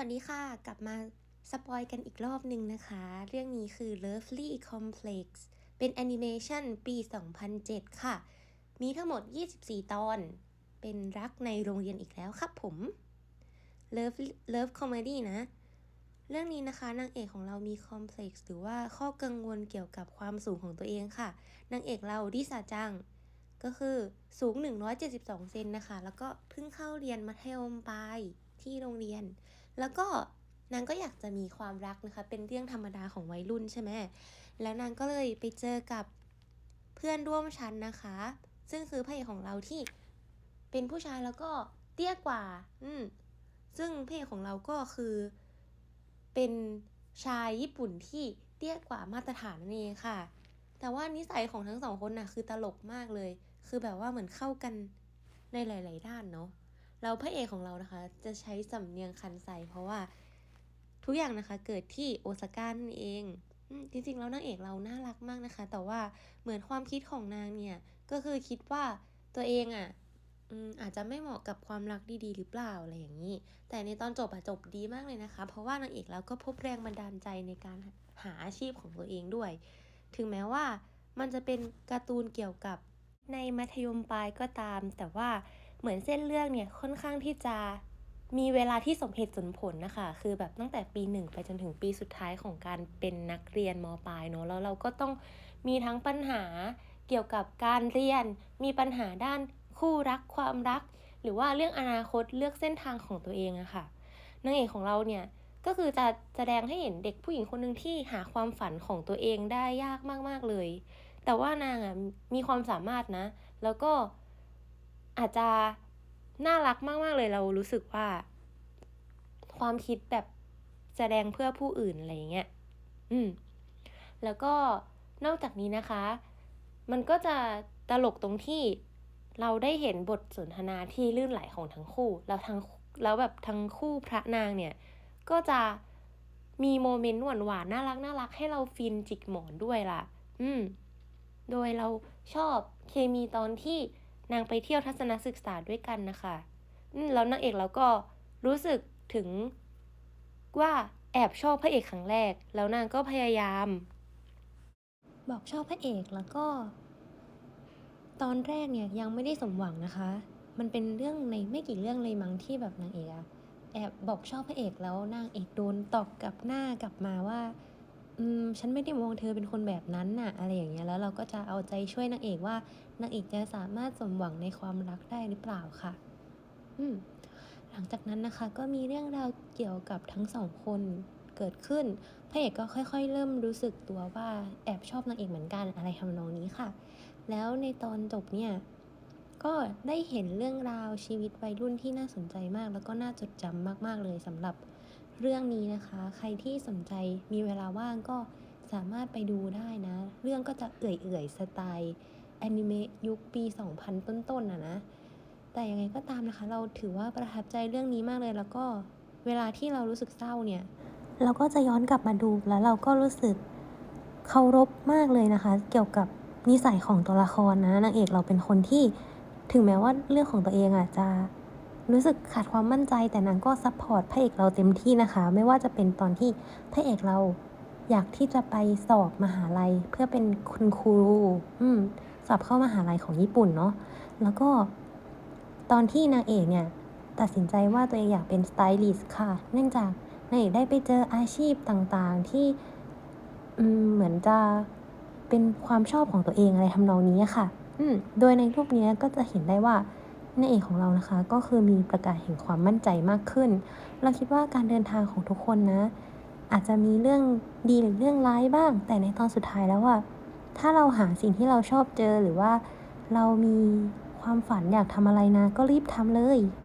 วัสดีค่ะ กลับมาสปอยกันอีกรอบหนึ่งนะคะ เรื่องนี้คือ Lovely Complex เป็นแอนิเมชันปี 2007 ค่ะ มีทั้งหมด 24 ตอน เป็นรักในโรงเรียนอีกแล้วครับผม Love Love Comedy นะ เรื่องนี้นะคะนางเอกของเรามีคอมเพล็กซ์หรือว่าข้อกังวลเกี่ยวกับความสูงของตัวเองค่ะ นางเอกเราดิสาจัง ก็คือสูง 172 เซนนะคะ แล้วก็เพิ่งเข้าเรียนมัธยมปลายที่โรงเรียน แล้วก็นางก็อยากจะมีความรักนะคะ เป็นเรื่องธรรมดาของวัยรุ่นใช่ไหมแล้วนางก็เลยไปเจอกับเพื่อนร่วมชั้นนะคะ ซึ่งคือพระเอกของเราที่เป็นผู้ชายแล้วก็เตี้ยกว่า อืมซึ่งพระเอกของเราก็คือเป็นชายญี่ปุ่นที่เตี้ยกว่ามาตรฐานนั่นเองค่ะ แต่ว่านิสัยของทั้งสองคนน่ะคือตลกมากเลย คือแบบว่าเหมือนเข้ากันในหลาย ๆ ด้านเนาะ แล้วพระเอกของเรานะคะ จะใช้สำเนียงคันไซเพราะว่าทุกอย่างนะคะเกิดที่โอซาก้านั่นเองจริงๆแล้วนางเอกเราน่ารักมากนะคะ แต่ว่าเหมือนความคิดของนางเนี่ยก็คือคิดว่าตัวเองอะ่ะอืมอาจจะไม่เหมาะกับความรักดีๆ หรือเปล่าอะไรอย่างนี้ แต่ในตอนจบอะจบดีมากเลยนะคะ เพราะว่านางเอกเราก็พบแรงบันดาลใจในการหาอาชีพของตัวเองด้วย ถึงแม้ว่ามันจะเป็นการ์ตูนเกี่ยวกับในมัธยมปลายก็ตาม แต่ว่า เหมือนเส้นเรื่องเนี่ยค่อนข้างที่จะมีเวลาที่สมเหตุสมผลนะคะ คือแบบตั้งแต่ปีหนึ่งไปจนถึงปีสุดท้ายของการเป็นนักเรียนมปลายเนาะแล้วเราก็ต้องมีทั้งปัญหาเกี่ยวกับการเรียน มีปัญหาด้านคู่รักความรัก หรือว่าเรื่องอนาคตเลือกเส้นทางของตัวเองอะค่ะนางเอกของเราเนี่ยก็คือจะแสดงให้เห็นเด็กผู้หญิงคนหนึ่งที่หาความฝันของตัวเองได้ยากมาก ๆเลย แต่ว่านางอะมีความสามารถนะ แล้วก็ อาจจะน่ารักมาก ๆ เลยเรารู้สึกว่า ความคิดแบบแสดงเพื่อผู้อื่นอะไรเงี้ย อืม แล้วก็นอกจากนี้นะคะ มันก็จะตลกตรงที่เราได้เห็นบทสนทนาที่ลื่นไหลของทั้งคู่ แล้วทั้งแล้วแบบทั้งคู่พระนางเนี่ย ก็จะมีโมเมนต์หวานๆน่ารักน่ารักให้เราฟินจิกหมอนด้วยล่ะ อืม โดยเราชอบเคมีตอนที่ นางไปเที่ยวทัศนศึกษาด้วยกันนะคะแล้วนางเอกเราก็รู้สึกถึงว่าแอบชอบพระเอกครั้งแรก แล้วนางก็พยายาม บอกชอบพระเอกแล้วก็ ตอนแรกเนี่ยยังไม่ได้สมหวังนะคะ มันเป็นเรื่องในไม่กี่เรื่องเลยมั้งที่แบบนางเอกอะแอบบอกชอบพระเอกแล้วนางเอกโดนตอบกลับหน้ากลับมาว่า อืมฉันไม่ได้มองเธอเป็นคนแบบนั้นน่ะ อะไรอย่างเงี้ยแล้วเราก็จะเอาใจช่วยนางเอกว่านางเอกจะสามารถสมหวังในความรักได้หรือเปล่าค่ะ อืมหลังจากนั้นนะคะ ก็มีเรื่องราวเกี่ยวกับทั้งสองคนเกิดขึ้นพระเอกก็ค่อย ๆ เริ่มรู้สึกตัวว่าแอบชอบนางเอกเหมือนกันอะไรทำนองนี้ค่ะ แล้วในตอนจบเนี่ยก็ได้เห็นเรื่องราวชีวิตวัยรุ่นที่น่าสนใจมาก แล้วก็น่าจดจำมาก ๆ เลยสำหรับ เรื่องนี้นะคะ ใครที่สนใจมีเวลาว่างก็สามารถไปดูได้นะ เรื่องก็จะเอื่อยๆสไตล์แอนิเมะยุคปี 2000 ต้นๆน่ะนะ แต่ยังไงก็ตามนะคะ เราถือว่าประทับใจเรื่องนี้มากเลย แล้วก็เวลาที่เรารู้สึกเศร้าเนี่ย เราก็จะย้อนกลับมาดูแล้วเราก็รู้สึกเคารพมากเลยนะคะ เกี่ยวกับนิสัยของตัวละครนะนางเอกเราเป็นคนที่ถึงแม้ว่าเรื่องของตัวเองอาจจะ รู้สึกขาดความมั่นใจแต่นางก็ซัพพอร์ตพระเอกเราเต็มที่นะคะ ไม่ว่าจะเป็นตอนที่พระเอกเราอยากที่จะไปสอบมหาลัย เพื่อเป็นคุณครูอืมสอบเข้ามหาลัยของญี่ปุ่นเนาะแล้วก็ตอนที่นางเอกเนี่ย ตัดสินใจว่าตัวเองอยากเป็นสไตลิสต์ค่ะ เนื่องจากนางเอกได้ไปเจออาชีพต่างๆที่เหมือนจะเป็นความชอบของตัวเองอะไรทำนองนี้ค่ะ อืม โดยในรูปนี้ก็จะเห็นได้ว่า นางเอกของเรานะคะ ก็คือมีประกาศแห่งความมั่นใจมากขึ้น เราคิดว่าการเดินทางของทุกคนนะ อาจจะมีเรื่องดีหรือเรื่องร้ายบ้าง แต่ในตอนสุดท้ายแล้วอะถ้าเราหาสิ่งที่เราชอบเจอหรือว่าเรามีความฝันอยากทำอะไรนะ ก็รีบทำเลย